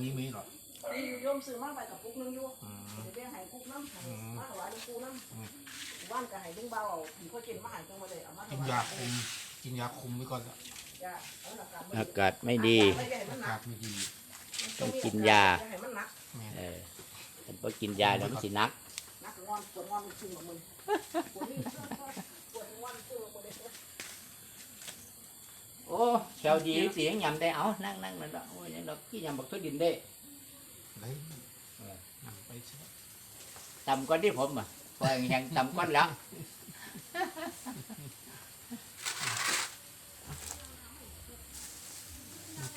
มีมีหรอกนี่อยู่โยมซื้อมาไปกับปุ๊กนึงอยู่อืมเดี๋ยวไปให้ปุ๊กน้ำให้อืมมาถวายหลวงปู่น้อืมำว่านก็ให้ลุงเบาเอาผีก็กินมาให้จังมาเลยเอามาถกินวายยาคุม กินยาคุมไว้ก่อนละยาเอาหลักการอากาศไม่ดีไม่ได้ให้มัอานหนักากศไม่ดีต้องกินยาอย่ให้มันหนักแม่เออแต่พอกินยาแล้วมันสิหนัก หนักงอนปวดงอนมันขึ้นมามึงปวดนี่ปวดงอนขึ้นมาหมดเลย โอ้แถวดีเสียงยำได้เอานั่งนั่งนั่นดอกโอ้ยนั่นดอกที่ยำบักทั่วดินได้ไรนำไปใช่ต่ำกว่าที่ผมอะพอยังต่ำกว่าแล้ว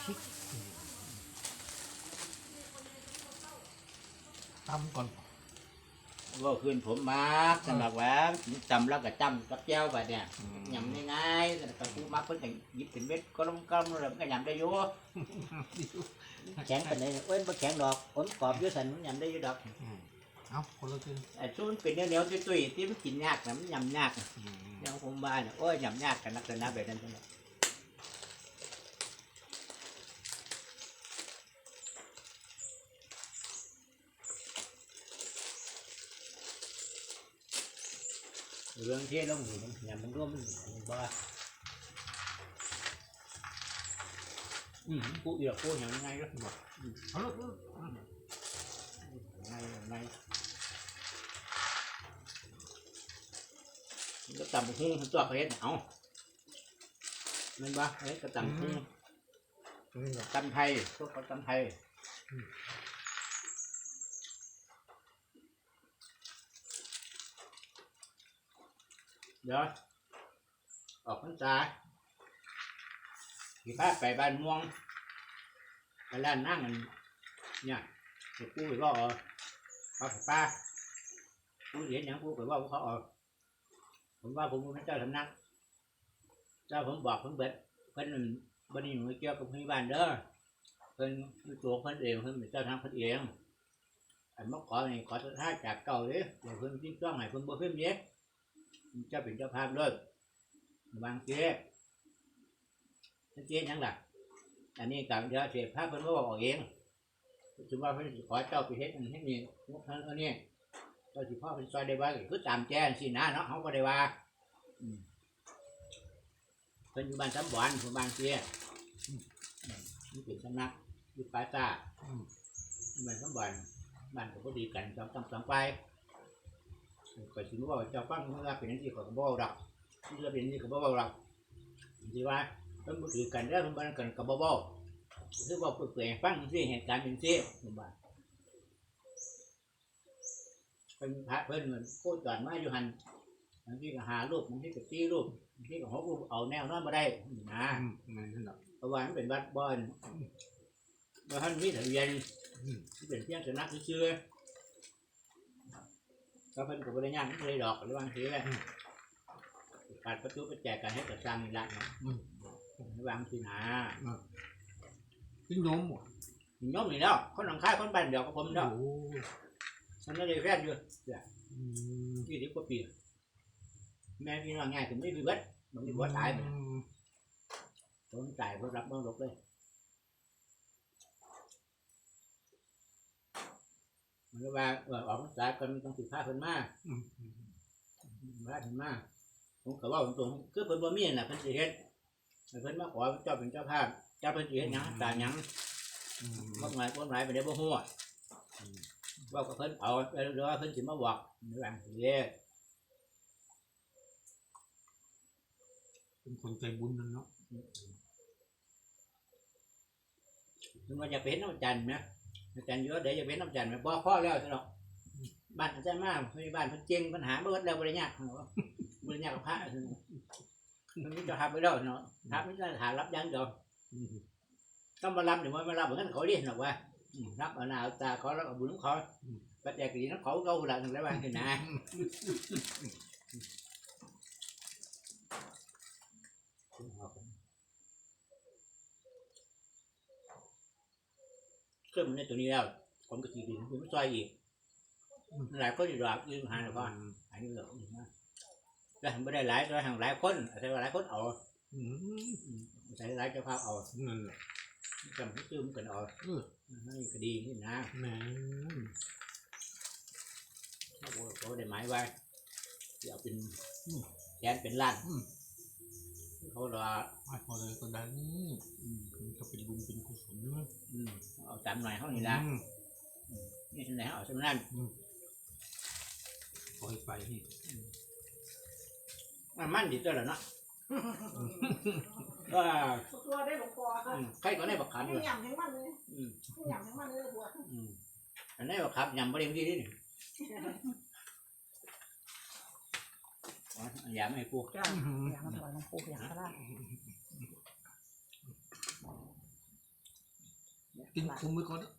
พริกตำก่อน ว่าคืนผมมาสำหรับว่าจำแล้วก็จำกับแจ้วแบบเนี่ยอืมยำง่ายๆแต่กับกูมาเพิ่นก็หยิบเป็นเม็ดก็ลงก็ลงแล้วมันก็ยำได้อยู่แข็งปานใดเอ้ยบ่แข็งดอกผมกรอบอยู่สั่นมันยำได้อยู่ดอกอืมเอาคนละครึ่งไอ้ซุมันเป็นเหนียวๆตุ้ยๆที่มันกินยากนะมันยำยากนะอืมอย่างผมบ้านเนี่ยโอ้ยยำยากกันนักกันนะแบบนั้นจังเลย เรื่องเที่ต้องอยู่มยำมันร่วมมันบ้าอืมกูเอียกูอย่างไงก็บอกเอาละเอาลไงไงก็ตำหุ้งตัวเขาเฮ็ดเอามันบ้าเฮ้ยก็ตำหุ้งตำไทยพวกเขาตำไทย เดี๋ยวออกพรรษาขี่พาไปบ้านม่วงไปร้านนั่งกันเนี่ยไปกู้ไปว่าเออเขาป้ากู้เหรียญหยังกู้ไปว่าเขาเออผมว่าผมเป็นเจ้าสำนัก เจ้าผมบอกผมเบิดเพิ่นนั่นบันนี้มันเกี่ยวกับพยาบาลเด้อเพิ่นตัวเพิ่นเองเพิ่นเป็นเจ้าทางเพิ่นเองอันมาขอนี่ขอท่าจากเก่าเลยเดี๋ยวเพิ่นจิ้งจ้องให้เพิ่นบ่เพิ่มเยอะ เจ้าเป็นเจ้าภาพเลยบางเจ๊เจ๊ยังหล่ะอันนี้กับเดี๋ยวเสียภาพเพิ่นบ่บอกเองถือว่าเพิ่นขอเจ้าไปเฮ็ดอันเฮ็ดนี่งบเท่าอันนี้เจ้าสิพ่อเพิ่นซอยได้ว่าก็คือตามแจ้งสินะเนาะเฮาก็ได้ว่าเพิ่นอยู่บ้านสำบอนอยู่บ้านเสียนี่เป็นสำนักอยู่ป่าซ่าบ้านสำบอนบ้านก็ดีกันจอมต้องสองไป ก็สิรู้ว่าเจ้าฟังเมื่อเป็นจังซี่ก็บ่เว้าดอกเมื่อเป็นจังซี่ก็บ่เว้าดอกสิว่าเพิ่นบ่ถือกันเด้อเพิ่นบ่นั่นกันก็บ่เว้าคือว่าเปื่อยๆให้ฟังจังซี่เหตุการณ์เป็นซี่ผมว่าเพิ่นพระเพิ่นเหมือนโคจรมาอยู่หันบางทีก็หารูปบางทีก็ตีรูปบางที่ของเขาเอาแนวนอนมาได้นะอืมนั่นแหละเพราะว่ามันเป็นวัดบอนว่าท่านมีทะเบียนเป็นเพียงสำนักเชื่อ ก็เพิ่นกับบริญญาณไม่ได้ดอกหรือวางทีแหละการประตูประแจกการให้กับสร้างนี่ละเนาะอืม วางทีหนากินนมหมดโยมนี่แล้วคนหลังค่ายคนบ้านเดียวกับผมเนาะโอ้มันไม่ได้แฟนอยู่อืมยี่สิบกว่าปี แม่พี่น้องง่ายถึงไม่มีเบิดมันมีบ่ตายมันอืมต้องตายเพราะรับมรดกเลย มันก็ว่าเออออกพรรษากันต้องสิบห้าเพิ่นมาอืมพระเพิ่นมาผมก็เว่าตรงๆคือเพิ่นบ่มีน่ะเพิ่นสิเฮ็ดให้เพิ่นมาขอเจ้าเป็นเจ้าภาพเจ้าเพิ่นสิเฮ็ดหยังตามหยังอืมบ่หมายบ่หมายไปได้บ่ฮู้อะเว่ากับเพิ่นเอาหรือว่าเพิ่นสิมาบอกในหลังสิเด้เป็นคนใจบุญนั่นเนาะเพิ่นว่าจะเป็นน้ำจันทร์นะ น้ำจันทร์เยอะเดี๋ยวจะเป็นน้ำจันทร์บ่พอแล้วซั่นดอกบ้านอาจารย์มาเพิ่นบ้านเพิ่นเจ๊งปัญหาเบิดแล้วบ่ได้ยากเนาะบ่ได้ยากกับพระซั่นมันมีเจะทำไปแล้วเนาะพระมีแต่ฐานรับอยังเดียวอืมต้องมารับหรือว่ามารับเหมือนกันเขาเรียกหรอกว่าอืมรับเอาหน้าเอาตาเขารับเอาบุญของเขาปัจจัยกีน้ำเขาเขาหลังแล้วว่าคือน เครื่องมันในตัวนี้แล้วผมก็ตีดินผมไม่ซอยอีกหลายคนอยู่ดอกยืนหาหน่อยก่อนอันนี้เหลือนะแล้วทำไม่ได้หลายตัวทางหลายคนแต่ว่าหลายคนเอาอืมใส่หลายเจ้าภาพเอานั่นแหละจำให้ตื้มกันเอาเออนั่นก็ดีนี่นะแหมเขาบอกเขาได้หมายไว้จะเอาเป็นอืมแสนเป็นล้านอืม เขารอไม่พอเลยก็ได้นี่อืมมันก็เป็นบุญเป็นกุศลนะอืมเอาตามหน่อยเขานี่ละอืมนี่ที่ไหนเอาสำนั้นปล่อยไปนี่มันมันดีตัวแล้วเนาะก็ตัวได้หลวงพ่ออืมใครก็ได้บักขันให้เลยยำทั้งมันเลยอืมให้ยำทั้งมันเลยบัวอืมอันนี้บักขับยำบริเวณที่นี่ อ๋อยำให้กูจ้าอยากมาถวายหลวงปู่อยากก็ได้กินคุมไว้ก่อนนะ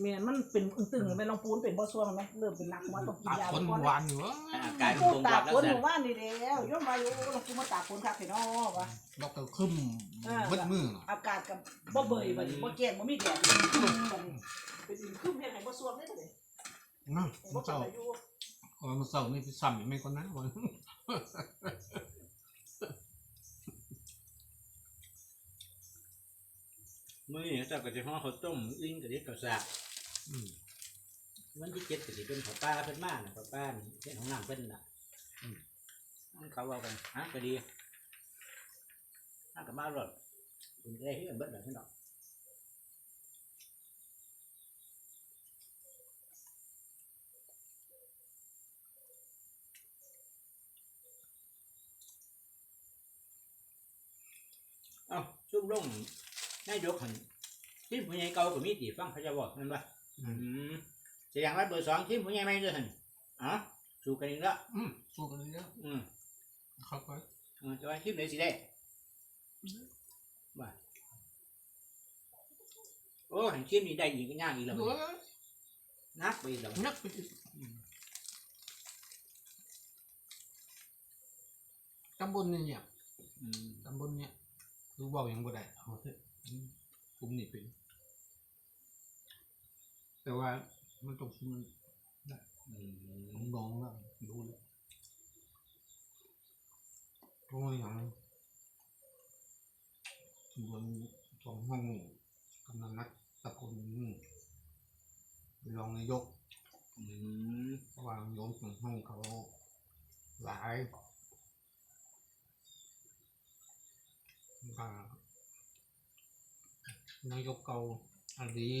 เมียมันเป็นตึงๆเป็นหลวงปู่เป็นบ่ซ่วงไหมเริ่มเป็นหนักมาต้องกินตากยาคนก่อนหวานอยู่วะอาการปู่คงตาตากกฝแล้วนหแต่มู่บ้านนี่แล้วย่อมไปอยู่หลวงปู่มาตากฝนครับพี่น้องวะเราก็ขึ้นเออเบิดมืออากาศกับบ่เบยบัดนี้บ่แก่งบ่มีแดดเป็นครึ้มบัดนี้เป็นอึมครึ้มเฮ็ดให้บ่ซ่วงได้บัดนี้นะบ่มันเป็เศร้านอายุเออมันเศร้านี่ไปซ้ำอีกไม่คนนะวันมื่อนี้เจ้าก็จะห่อข้าวต้มอึ้งกับเด็กข้าวสากอืมวันที่เจ็ดก็จะเป็นข้าวปลาเพิ่นมาน่ะข้าวปลานี่เช่นของน้ำเพิ่นน่ะอืมนั่นเขาเอากันฮะก็ดีน่ากับมารถคุณได้ที่กันเบิดแบบนี้ดอก เอ้าซุ่มลงนายกหันทีมผู้ใหญ่เก่าก็มีตีฟังเขาจะบอกนั่นปะอืมอืมเสียงรัดเบอร์สองทีมผู้ใหญ่ไม่ด้วยหันอ๋อสู้กันอีกแล้วอืมสู้กันเลยเยอะอืมเข้าไปอืมจะว่าทีมไหนสิได้ว่าโอ้เห็นทีมนี้ได้อีกก็ยากอีกแล้วดูนักไปอีกแล้วนักไปอีกตำบลเนี่ยเนี่ยอืมตำบลเนี่ย คือเว่าอย่างบ่ได้เอาเถอะอืมกลุ่มนี้เป็น แต่ว่ามันต้องมันอืมน้องๆแล้วดูเลยเพราะว่าอย่างบนสองห้องกำนันนักตะพลรองนายกอืมเพราะว่าโยมสองห้องเขาหลายก็ นายกเก่าอันดี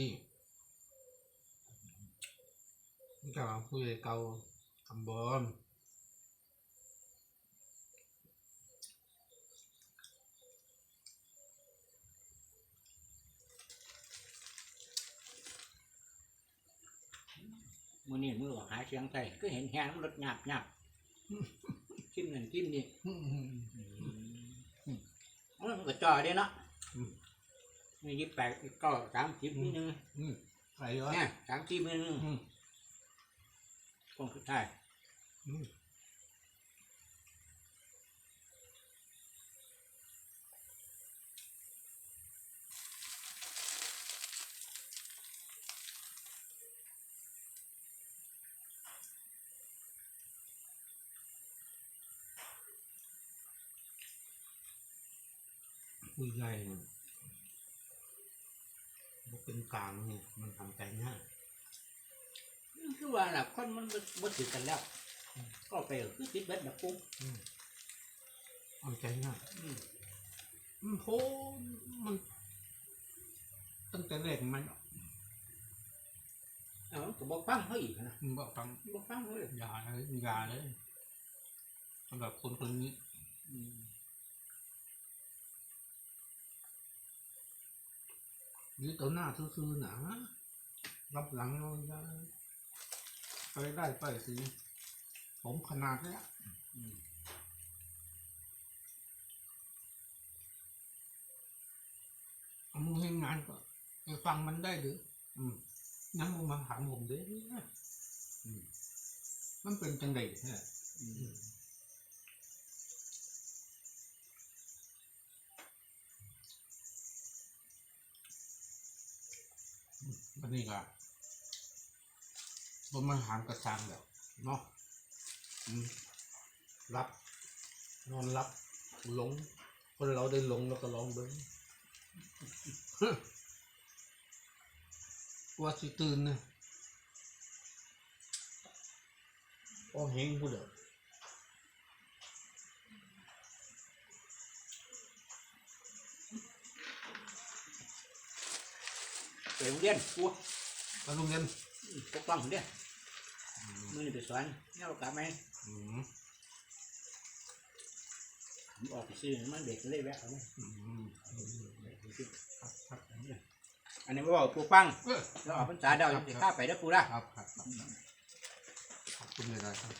นี่ก็ผู้ใหญ่เก่าคำบอมมือนี่มือออกหาเสียงใส่ก็เห็นแฮงรถหยาบหยาบทีมนั่นทีมนี่อืมอืมมันก็จ่อเด้เนาะอืม นี่ยี่แปดก็สามสิบนิดนึงอืมอะไรวะเนี่ยสามสิบนิดนึงอืมคงสุดท้ายอืมผู้ใหญ่เนี่ย บ่เป็นกลางเนี่ยมันทำใจง่ายคือว่าน่ะคนมันบ่ติดกันแล้ว ก็ไปคือติดเบ็ดแบบปุ๊บทำใจง่ายอืมมันโหมัน ตั้งแต่แรกมันเอาก็บอกฟังเขาอีกนะมันบอกฟังบอกฟังเขาเลยอย่าเลยอย่าเลยสำหรับคนคนนี้ อืม นี่ตัวหน้าซื่อๆหนารับหลังเราอย่าไปได้ไปสิผมขนาดเนี้ยมเอามึงให้งานก็ไปฟังมันได้หรืออืมยังมึงมาถามผมเด้มมันเป็นจังไดเนี่ อันนี้ก็บนมาหารกระซังแล้วเนาะรับ นอนรับหลง คนเราได้หลงแล้วก็ลองเบิ้งว่าสิตื่นนะโอ้เฮงพูดเด้อ ไปโรงเรียนกูไปโรงเรียนปกป้องผมเด้อมือนี่ไปสอนเนี่ยเอากลับไหมอืมผมออกไปซื้อมันเด็กเลยแวะเขาไหมอืมครับครับอันนี้อันนี้ว่าปูปังเออแล้วออกพรรษาเดาจะข้าไปเด้อปูละครับครับครับขอบคุณเลยนะครับ